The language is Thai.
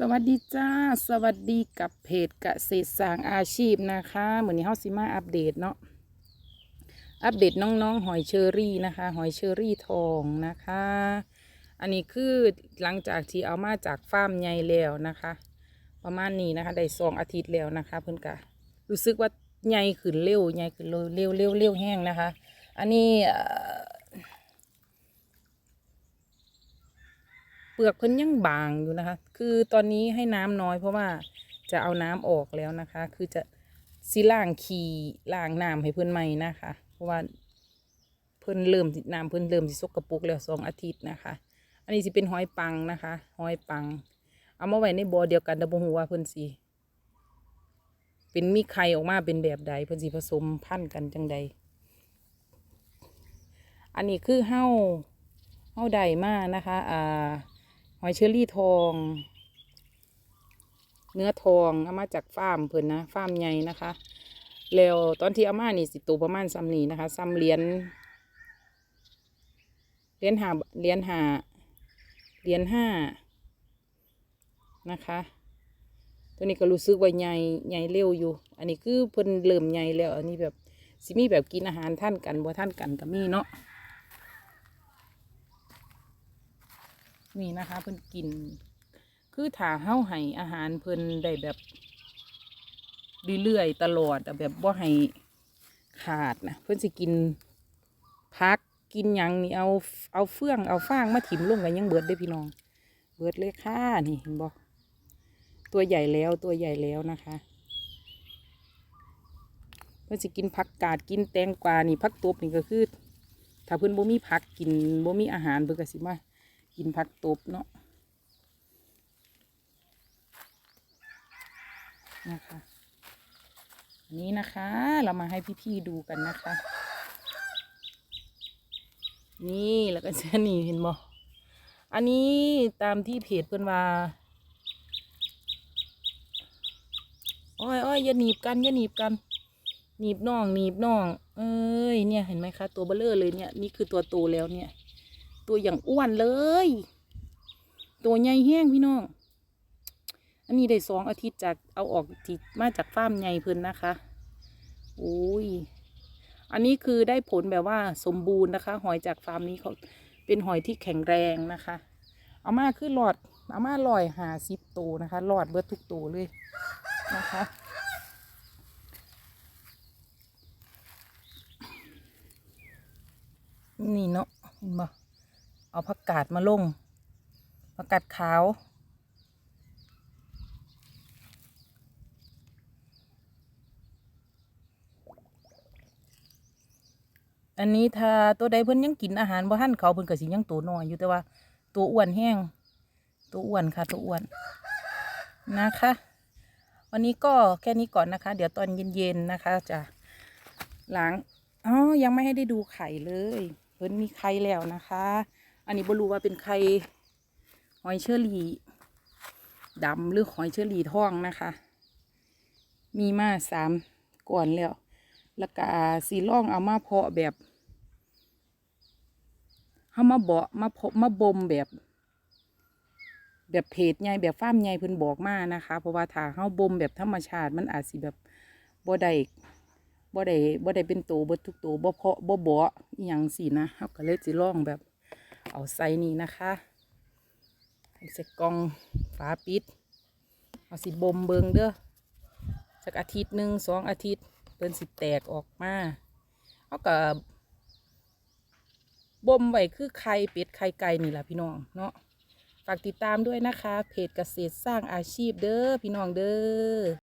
สวัสดีจ้า สวัสดีกับเพจเกษตรสร้างอาชีพนะคะเหมือนนี้เฮาสิมาอัปเดตเนาะอัปเดตน้องๆ หอยเชอรี่นะคะ หอยเชอรี่ทองนะคะ อันนี้คือหลังจากที่เอามาจากฟาร์มใหญ่แล้วนะคะ ประมาณนี้นะคะได้สองอาทิตย์แล้วนะคะ เพิ่อนกะรู้สึกว่าใหญ่ขึ้นเร็วใหญ่ขึ้นเร็วเร็วเร็วเร็วแห้งนะคะ อันนี้ เปลือกเพิ่นยังบางอยู่นะคะ คือตอนนี้ให้น้ำน้อยเพราะว่าจะเอาน้ำออกแล้วนะคะ คือจะสิล่างขี่ล่างน้ำให้เพิ่นใหม่นะคะ เพราะว่าเพิ่นเริ่มน้ำเพิ่นเริ่มสิสกระปรกแล้วสองอาทิตย์นะคะ อันนี้สิเป็นหอยปังนะคะหอยปัง เอามาไว้ในบ่อเดียวกันแต่บ่ฮู้ว่าเพิ่นสิเป็นมีไข่ออกมาเป็นแบบใดเพิ่นสิผสมพันธุ์กันจังใดอันนี้คือเฮ้าเฮ้าใดมานะคะอ่า อยเชอรี่ทอง เนื้อทองเอามาจากฟาร์มเพิ่นนะฟาร์มใหญ่นะคะ แล้วตอนที่เอามานี่สิตัวประมาณซ้ำนี้นะคะซ้ำเหรียญเหรียญหาเหรียญหาเหรียญห้านะคะ ตัวนี้ก็รู้สึกว่าใหญ่ใหญ่เร็วอยู่ อันนี้คือเพิ่นเริ่มใหญ่แล้ว อันนี้แบบสิมีแบบกินอาหารท่านกันบ่ท่านกันก็มีเนาะ นี่นะคะเพิ่นกิน คือถ้าเฮาให้อาหารเพิ่นได้แบบเรื่อยๆตลอดแบบบ่ให้ขาดนะเพิ่นสิกินพักกินหยังนี่เอาเอาเฟื่องเอาฟางมาถิ่มลงกันยังเบิดได้พี่น้อง เบิดเลยค่ะนี่เห็นบ่ตัวใหญ่แล้วตัวใหญ่แล้วนะคะ เพิ่อนสิกินผักกาดกินแตงกวานี่ผักตบนี่ก็คือ ถ้าเพิ่อนบ่มีผักกินบ่มีอาหารเพิ่อนก็สิมา กินผักตบเนาะนะคะอันนี้นะคะเรามาให้พี่ๆดูกันนะคะ นี่แล้วก็จะนี่เห็นบ่อันนี้ตามที่เพจเพิ่นว่าโอ้ยอ้ยอย่าหนีบกันอย่าหนีบกัน หนีบน่องหนีบน่อง เอ้ยเนี่ยเห็นไหมคะ ตัวเบลเลอร์เลยเนี่ย นี่คือตัวโตแล้วเนี่ย ตัวอย่างอ้วนเลย ตัวใหญ่แห้งพี่น้อง อันนี้ได้สองอาทิตย์จากเอาออกที่มาจากฟาร์มใหญ่เพิ่นนะคะโอ้ย อันนี้คือได้ผลแบบว่าสมบูรณ์นะคะ หอยจากฟาร์มนี้เขาเป็นหอยที่แข็งแรงนะคะ เอามาคือหลอด เอามาลอยหาซิปตัวนะคะหลอดเบิดทุกตัวเลยนะคะนี่เนาะเห็นบ่ เอาผักกาดมาลงผักกาดขาว อันนี้ถ้าตัวใดเพิ่นยังกินอาหารบ่ทันเขาเพิ่นก็สิยังตัวน้อยอยู่แต่ว่า ตัวอ้วนแห้ง ตัวอ้วนค่ะ ตัวอ้วนนะคะ วันนี้ก็แค่นี้ก่อนนะคะ เดี๋ยวตอนเย็นๆนะคะจะล้างอ๋อยังไม่ให้ได้ดูไข่เลย เพิ่นมีไข่แล้วนะคะ อันนี้บรูว่าเป็นไข่หอยเชอรี่ดำหรือหอยเชอรี่ทองนะคะ มีมาสามก่อนแล้ว แล้วก็สีล่องเอามาเพาะแบบเอามาเบาะมาเพาะมาบ่มแบบ แบบเพจใหญ่แบบฟ้ามใหญ่เพิ่นบอกมานะคะ เพราะว่าถ้าเฮาบ่มแบบธรรมชาติมันอาจสิแบบบ่ได้บ่ได้บ่ได้เป็นโตบิดทุกโตบ่เพาะบ่เบาะอหยังสินะเฮาก็เลยสิล่องแบบ เอาใส่นี่นะคะใส่กล่องฝาปิด เอาสิบ่มเบิงเด้อสักอาทิตย์หนึ่งสองอาทิตย์เพิ่นสิแตกออกมาเอากับบ่มไว้คือไข่เป็ดไข่ไก่นี่แหละพี่น้องเนาะฝากติดตามด้วยนะคะ เพจเกษตรสร้างอาชีพเด้อพี่น้องเด้อ